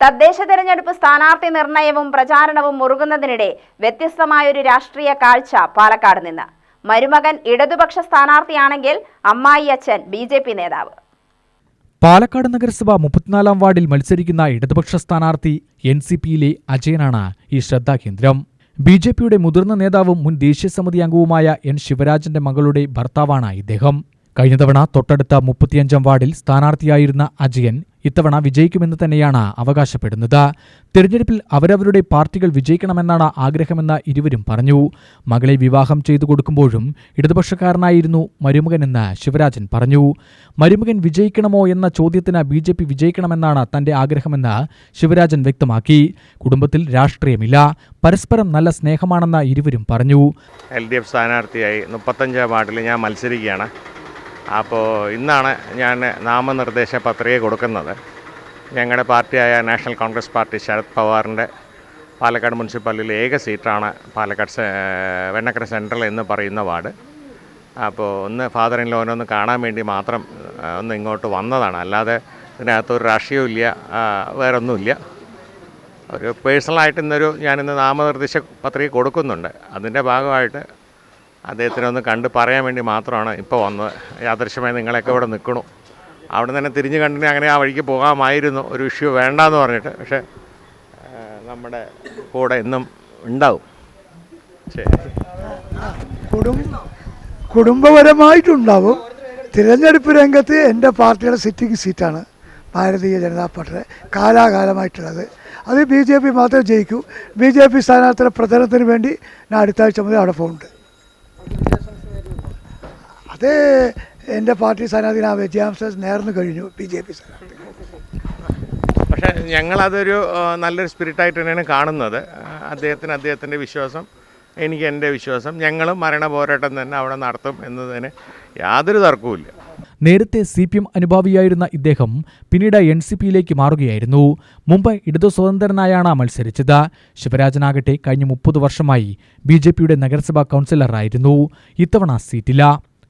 തദ്ദേശ തെരഞ്ഞെടുപ്പ് സ്ഥാനാർത്ഥി നിർണയവും പ്രചാരണവും മുറുകുന്നതിനിടെ വ്യത്യസ്തമായൊരു രാഷ്ട്രീയ കാഴ്ച പാലക്കാട് നിന്ന്. മരുമകൻ ഇടതുപക്ഷ സ്ഥാനാർത്ഥിയാണെങ്കിൽ അമ്മായി അച്ഛൻ ബി ജെ പി നേതാവ്. പാലക്കാട് നഗരസഭ മുപ്പത്തിനാലാം വാർഡിൽ മത്സരിക്കുന്ന ഇടതുപക്ഷ സ്ഥാനാർത്ഥി എൻ സി പിയിലെ അജയനാണ് ഈ ശ്രദ്ധാകേന്ദ്രം ബി ജെ പിയുടെ മുതിർന്ന നേതാവും മുൻ ദേശീയ സമിതി അംഗവുമായ എൻ ശിവരാജന്റെ മകളുടെ ഭർത്താവാണ് ഇദ്ദേഹം. കഴിഞ്ഞ തവണ തൊട്ടടുത്ത മുപ്പത്തിയഞ്ചാം വാർഡിൽ സ്ഥാനാർത്ഥിയായിരുന്ന അജയൻ ഇത്തവണ വിജയിക്കുമെന്ന് തന്നെയാണ് അവകാശപ്പെടുന്നത്. തിരഞ്ഞെടുപ്പിൽ അവരവരുടെ പാർട്ടികൾ വിജയിക്കണമെന്നാണ് ആഗ്രഹമെന്ന് ഇരുവരും പറഞ്ഞു. മകളെ വിവാഹം ചെയ്തു കൊടുക്കുമ്പോഴും ഇടതുപക്ഷക്കാരനായിരുന്നു മരുമകനെന്ന് ശിവരാജൻ പറഞ്ഞു. മരുമകൻ വിജയിക്കണമോ എന്ന ചോദ്യത്തിന് ബി ജെ പി വിജയിക്കണമെന്നാണ് തന്റെ ആഗ്രഹമെന്ന് ശിവരാജൻ വ്യക്തമാക്കി. കുടുംബത്തിൽ രാഷ്ട്രീയമില്ല. പരസ്പരം നല്ല സ്നേഹമാണെന്ന് ഇരുവരും പറഞ്ഞു. എൽ ഡി എഫ് സ്ഥാനാർത്ഥിയായി മുപ്പത്തഞ്ചാം വാർഡിൽ ഞാൻ മത്സരിക്കുകയാണ്. അപ്പോൾ ഇന്നാണ് ഞാൻ നാമനിർദ്ദേശ പത്രിക കൊടുക്കുന്നത്. ഞങ്ങളുടെ പാർട്ടിയായ നാഷണൽ കോൺഗ്രസ് പാർട്ടി ശരത് പവാറിന്റെ പാലക്കാട് മുനിസിപ്പാലിറ്റിയിലെ ഏക സീറ്റാണ് പാലക്കാട് വെണ്ണക്കര സെൻട്രൽ എന്ന് പറയുന്ന വാർഡ്. അപ്പോൾ ഒന്ന് ഫാദർ ഇൻ ലോനെ ഒന്ന് കാണാൻ വേണ്ടി മാത്രം ഒന്ന് ഇങ്ങോട്ട് വന്നതാണ്. അല്ലാതെ ഇതിനകത്തൊരു രാഷ്ട്രീയവും ഇല്ല വേറൊന്നുമില്ല. ഒരു പേഴ്സണലായിട്ട് ഇന്നൊരു ഞാനിന്ന് നാമനിർദ്ദേശ പത്രിക കൊടുക്കുന്നുണ്ട്. അതിന്റെ ഭാഗമായിട്ട് അദ്ദേഹത്തിനെ ഒന്ന് കണ്ട് പറയാൻ വേണ്ടി മാത്രമാണ് ഇപ്പോൾ വന്നത് യാദൃശ്യമായി നിങ്ങളെയൊക്കെ ഇവിടെ നിൽക്കണു. അവിടെ തന്നെ തിരിഞ്ഞു കണ്ടിന് അങ്ങനെ ആ വഴിക്ക് പോകാമായിരുന്നു. ഒരു ഇഷ്യൂ വേണ്ടെന്ന് പറഞ്ഞിട്ട്. പക്ഷേ നമ്മുടെ കൂടെ എന്നും ഉണ്ടാവും. കുടുംബപരമായിട്ടുണ്ടാവും. തിരഞ്ഞെടുപ്പ് രംഗത്ത് എന്റെ പാർട്ടിയുടെ സിറ്റിംഗ് സീറ്റാണ് ഭാരതീയ ജനതാ പാർട്ടിയുടെ കാലാകാലമായിട്ടുള്ളത്. അത് ബി ജെ പി മാത്രമേ ജയിക്കൂ. ബി ജെ പി സ്ഥാനാർത്ഥിയുടെ പ്രചരണത്തിന് വേണ്ടി ഞാൻ അടുത്ത ആഴ്ച മുതൽ അവിടെ പോകുന്നുണ്ട്. അത് എന്റെ പാർട്ടി സ്ഥാനാർത്ഥി ആ വിജയാംശം നേർന്നു കഴിഞ്ഞു ബി ജെ പി സ്ഥാനാർത്ഥി. പക്ഷേ ഞങ്ങളതൊരു നല്ലൊരു സ്പിരിറ്റായിട്ട് തന്നെയാണ് കാണുന്നത്. അദ്ദേഹത്തിന് അദ്ദേഹത്തിന്റെ വിശ്വാസം എനിക്ക് എന്റെ വിശ്വാസം. ഞങ്ങളും മരണ പോരാട്ടം തന്നെ അവിടെ നടത്തും എന്നതിന് യാതൊരു തർക്കവുമില്ല. നേരത്തെ സി പി എം അനുഭാവിയായിരുന്ന ഇദ്ദേഹം പിന്നീട് എൻ സി പിയിലേക്ക് മാറുകയായിരുന്നു. മുമ്പ് ഇടതു സ്വതന്ത്രനായാണ് മത്സരിച്ചത്. ശിവരാജനാകട്ടെ കഴിഞ്ഞ മുപ്പത് വർഷമായി ബി ജെ പിയുടെ നഗരസഭാ കൗൺസിലറായിരുന്നു. ഇത്തവണ സീറ്റില്ല.